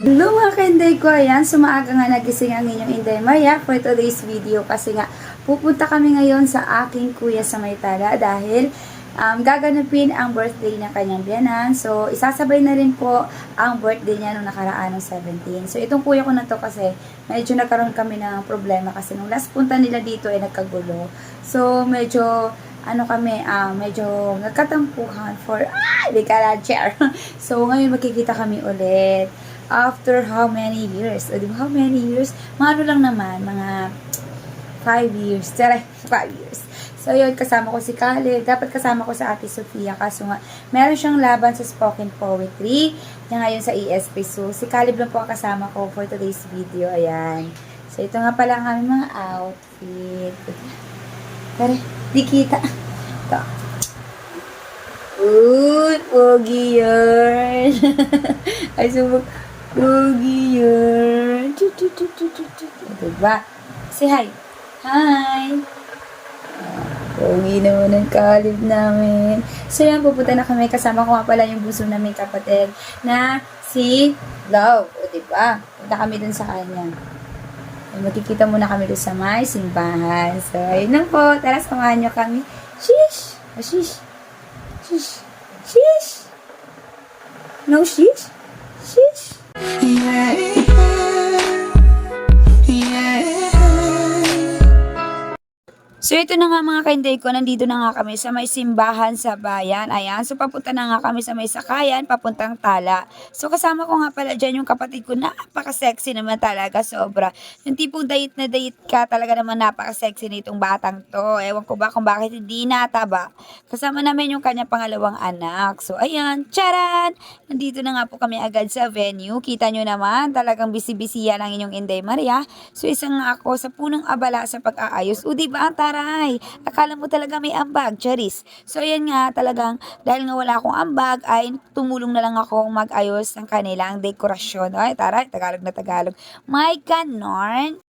Hello mga kainday ko, ayan, sumaaga nga nagising ang inyong Inday Maria for today's video kasi nga pupunta kami ngayon sa aking kuya sa Maytala dahil um, gaganapin ang birthday ng kanyang biyanan. So, isasabay na rin po ang birthday niya nung nakaraan ng 17. So, itong kuya ko na to kasi medyo nagkaroon kami ng problema kasi nung last punta nila dito ay nagkagulo. So, medyo ano kami, ah, medyo nagkatampuhan for, ah, di ka so, ngayon magkikita kami ulit after how many years? O, di how many years? Mga lang naman, mga 5 years. Tara, 5 years. So, yun, kasama ko si Caleb. Dapat kasama ko sa ate Sofia. Kaso nga, meron siyang laban sa spoken poetry niya ngayon sa ESP. So, si Caleb lang po ang kasama ko for today's video. Ayan. So, ito nga pala ang aming mga outfit. Tara, di kita. Ito. Uy, pogi yun. Ay, subok. Pogi yun. Diba? Say hi. Hi. Pogi naman ang kalib namin. So yan, pupunta na kami. Kasama ko nga pala yung buso namin kapatid na si Love. O, diba? Punta kami dun sa kanya. Magkikita muna kami dun sa may simbahan. So, ayun lang po. Tara, samahan nyo kami. Shish! Ah, shish! Shish! Shish! No shish? Shish! So, ito na nga mga kainday ko, nandito na nga kami sa may simbahan sa bayan. Ayan, so papunta na nga kami sa may sakayan, papuntang tala. So, kasama ko nga pala dyan yung kapatid ko, napaka-sexy naman talaga, sobra. Yung tipong date na date ka, talaga naman napaka-sexy nitong batang to. Ewan ko ba kung bakit hindi nataba. Kasama namin yung kanya pangalawang anak. So, ayan, charan! Nandito na nga po kami agad sa venue. Kita nyo naman, talagang busy-busy yan ang inyong Inday Maria. So, isang nga ako sa punong abala sa pag-aayos. O, diba, taray? Akala mo talaga may ambag, Charis. So, ayan nga, talagang, dahil nga wala akong ambag, ay tumulong na lang ako mag-ayos ng kanilang dekorasyon. Ay, taray, Tagalog na Tagalog. My ganon.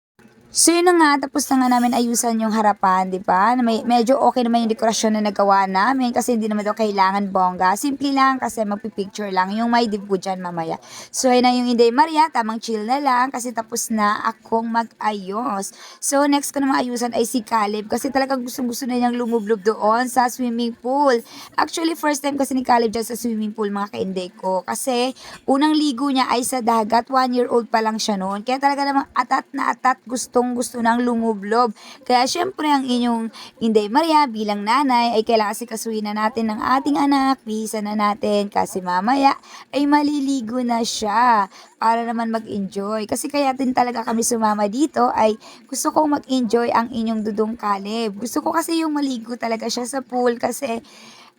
So yun na nga, tapos na nga namin ayusan yung harapan, di ba? May, medyo okay naman yung dekorasyon na nagawa namin kasi hindi naman daw kailangan bongga. Simple lang kasi magpipicture lang. Yung may dibu dyan mamaya. So ayun na yung Inday Maria, tamang chill na lang kasi tapos na akong mag-ayos. So next ko na maayusan ay si Caleb kasi talagang gusto-gusto na niyang lumublob doon sa swimming pool. Actually, first time kasi ni Caleb dyan sa swimming pool mga kainday ko. Kasi unang ligo niya ay sa dagat, one year old pa lang siya noon. Kaya talaga namang atat na atat gustong gusto nang lumublob. Kaya syempre ang inyong Inday Maria bilang nanay ay kailangan sikasuhin na natin ng ating anak, pisa na natin kasi mamaya ay maliligo na siya para naman mag-enjoy. Kasi kaya din talaga kami sumama dito ay gusto kong mag-enjoy ang inyong dudong kalib. Gusto ko kasi yung maligo talaga siya sa pool kasi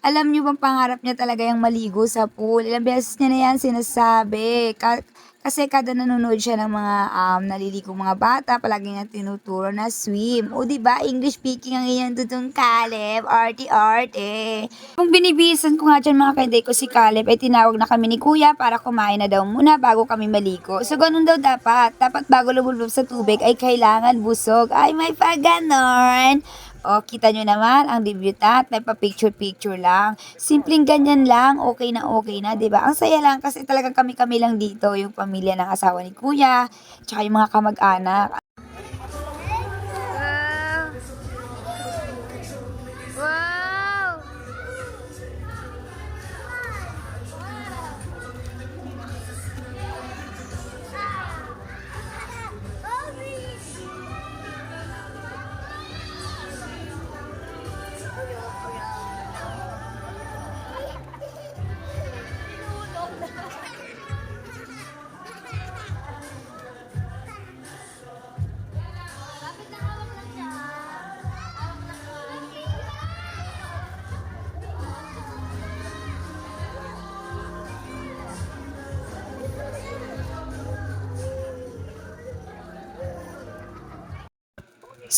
alam niyo bang pangarap niya talaga yung maligo sa pool? Ilang beses niya na yan sinasabi. Ka- kasi kada nanonood siya ng mga um, naliligong mga bata, palagi niya tinuturo na swim. O, ba English speaking ang iyan tutong Caleb, arty-arte. Kung binibisan ko nga dyan mga kainday ko si Caleb, ay tinawag na kami ni Kuya para kumain na daw muna bago kami maligo. So, ganun daw dapat. Dapat bago lumulubog sa tubig ay kailangan busog. Ay, may pa ganon. O, kita nyo naman, ang debutant, nagpa-picture-picture lang. Simpleng ganyan lang, okay na okay na, ba Ang saya lang kasi talagang kami-kami lang dito, yung pamilya ng asawa ni kuya, tsaka yung mga kamag-anak.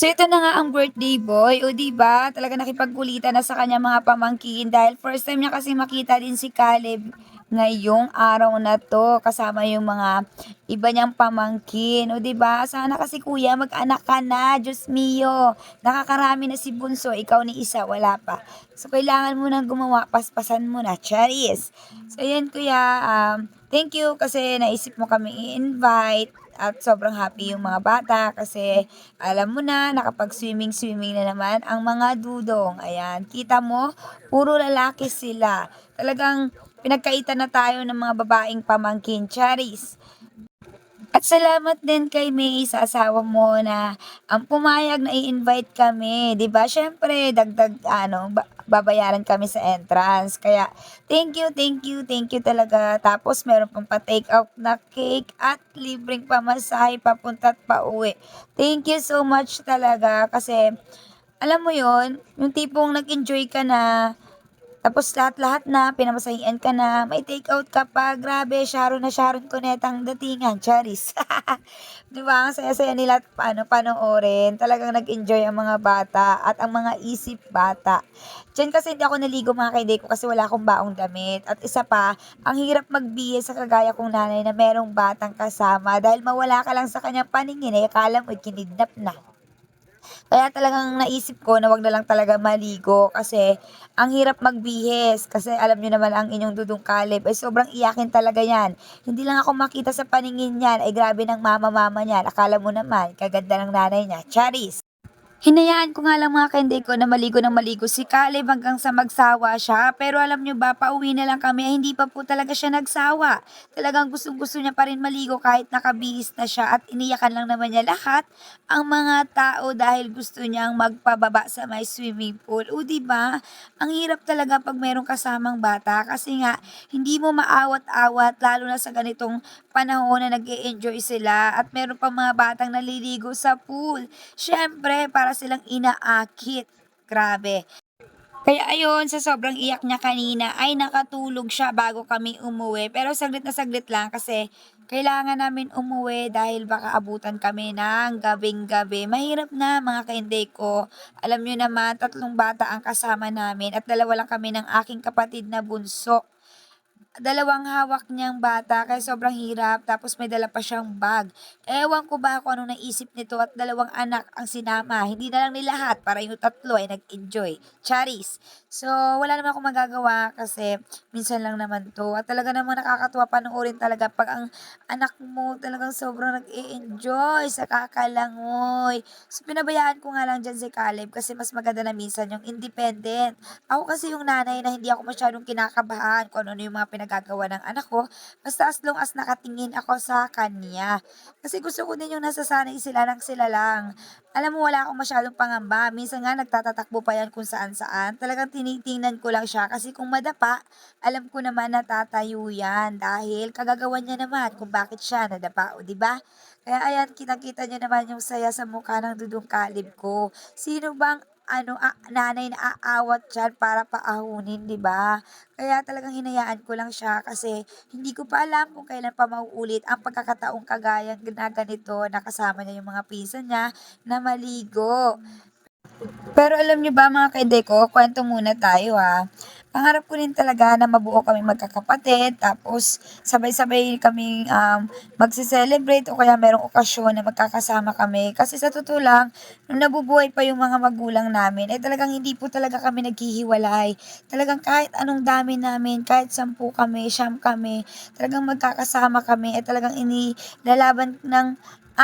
So ito na nga ang birthday boy. O di ba? Talaga nakipagkulitan na sa kanya mga pamangkin dahil first time niya kasi makita din si Caleb ngayong araw na to kasama yung mga iba niyang pamangkin. O di ba? Sana kasi kuya mag-anak ka na. Diyos mio. Nakakarami na si Bunso. Ikaw ni isa. Wala pa. So kailangan mo nang gumawa. Paspasan mo na. Charis. So yan kuya. Um, thank you kasi naisip mo kami i-invite at sobrang happy yung mga bata kasi alam mo na nakapag-swimming-swimming na naman ang mga dudong. Ayan, kita mo, puro lalaki sila. Talagang pinagkaitan na tayo ng mga babaeng pamangkin, Charis. At salamat din kay May sa asawa mo na ang pumayag na i-invite kami, 'di ba? Syempre, dagdag ano, ba- babayaran kami sa entrance. Kaya thank you, thank you, thank you talaga. Tapos meron pang pa-take out na cake at libreng pamasahe papunta at pauwi. Thank you so much talaga kasi alam mo 'yon, yung tipong nag-enjoy ka na tapos lahat-lahat na, pinamasahian ka na, may take out ka pa, grabe, Sharon na Sharon Cunetang datingan, Charis. Di ba? Ang saya-saya nila at paano panoorin. Talagang nag-enjoy ang mga bata at ang mga isip bata. Diyan kasi hindi ako naligo mga kaiday ko kasi wala akong baong damit. At isa pa, ang hirap magbihis sa kagaya kong nanay na merong batang kasama dahil mawala ka lang sa kanyang paningin ay akala mo kinidnap na. Kaya talagang naisip ko na wag na lang talaga maligo kasi ang hirap magbihis kasi alam niyo naman ang inyong dudong kalib ay sobrang iyakin talaga yan. Hindi lang ako makita sa paningin niyan ay grabe ng mama-mama niyan. Akala mo naman kaganda ng nanay niya. Charis! Hinayaan ko nga lang mga kainday ko na maligo ng maligo si Caleb hanggang sa magsawa siya. Pero alam nyo ba, pauwi na lang kami, ay hindi pa po talaga siya nagsawa. Talagang gustong gusto niya pa rin maligo kahit nakabihis na siya at iniyakan lang naman niya lahat ang mga tao dahil gusto niyang magpababa sa may swimming pool. O ba? Ang hirap talaga pag mayroong kasamang bata kasi nga hindi mo maawat-awat lalo na sa ganitong panahon na nag enjoy sila at meron pa mga batang naliligo sa pool. Siyempre, para silang inaakit. Grabe. Kaya ayun, sa sobrang iyak niya kanina ay nakatulog siya bago kami umuwi. Pero saglit na saglit lang kasi kailangan namin umuwi dahil baka abutan kami ng gabing-gabi. Mahirap na mga kainday ko. Alam nyo naman, tatlong bata ang kasama namin at dalawa lang kami ng aking kapatid na bunso dalawang hawak niyang bata kaya sobrang hirap tapos may dala pa siyang bag. Ewan ko ba kung anong naisip nito at dalawang anak ang sinama. Hindi na lang nilahat para yung tatlo ay nag-enjoy. Charis. So, wala naman akong magagawa kasi minsan lang naman to. At talaga namang nakakatuwa panoorin talaga pag ang anak mo talagang sobrang nag-enjoy sa kakalangoy. So, pinabayaan ko nga lang dyan si Caleb kasi mas maganda na minsan yung independent. Ako kasi yung nanay na hindi ako masyadong kinakabahan kung ano yung mga pinagagawa ng anak ko. Basta as long as nakatingin ako sa kanya. Kasi gusto ko din yung nasasanay sila ng sila lang. Alam mo, wala akong masyadong pangamba. Minsan nga nagtatatakbo pa yan kung saan-saan. Talagang tinitingnan ko lang siya kasi kung madapa, alam ko naman na tatayo yan dahil kagagawan niya naman kung bakit siya nadapa, o ba? Kaya ayan, kitang-kita niyo naman yung saya sa mukha ng dudong kalib ko. Sino bang ano, ah, nanay na aawat diyan para paahunin, 'di ba? Kaya talagang hinayaan ko lang siya kasi hindi ko pa alam kung kailan pa mauulit ang pagkakataong kagaya na ganito na kasama niya yung mga pinsan niya na maligo. Pero alam niyo ba mga kaide ko, kwento muna tayo ha. Pangarap ko rin talaga na mabuo kami magkakapatid, tapos sabay-sabay kami um, magse-celebrate o kaya merong okasyon na magkakasama kami. Kasi sa totoo lang, nung nabubuhay pa yung mga magulang namin, eh talagang hindi po talaga kami naghihiwalay. Talagang kahit anong dami namin, kahit sampu kami, siyam kami, talagang magkakasama kami, eh talagang inilalaban ng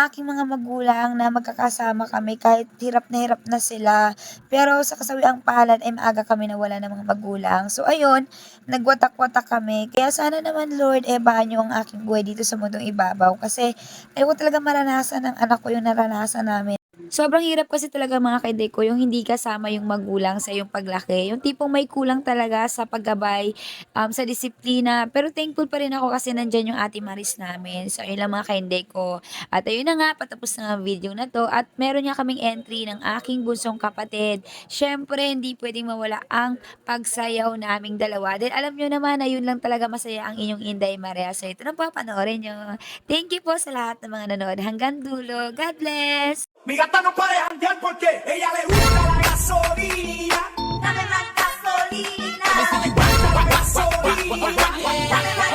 aking mga magulang na magkakasama kami kahit hirap na hirap na sila. Pero sa kasawiang palad ay maaga kami nawala ng mga magulang. So ayun, nagwatak-watak kami. Kaya sana naman Lord, eh niyo ang aking buhay dito sa mundong ibabaw. Kasi ayaw talaga maranasan ng anak ko yung naranasan namin. Sobrang hirap kasi talaga mga kaiday ko, yung hindi kasama yung magulang sa iyong paglaki. Yung tipong may kulang talaga sa paggabay, um, sa disiplina. Pero thankful pa rin ako kasi nandyan yung ate Maris namin. So, ayun lang mga kaiday ko. At ayun na nga, patapos na ang video na to. At meron niya kaming entry ng aking bunsong kapatid. Siyempre, hindi pwedeng mawala ang pagsayaw naming dalawa. Then, alam nyo naman na yun lang talaga masaya ang inyong Inday Maria. So, ito na po, panoorin nyo. Thank you po sa lahat ng mga nanood. Hanggang dulo. God bless! Mi gata no puede jantear porque ella le gusta la gasolina. Dame más gasolina. Dame más gasolina.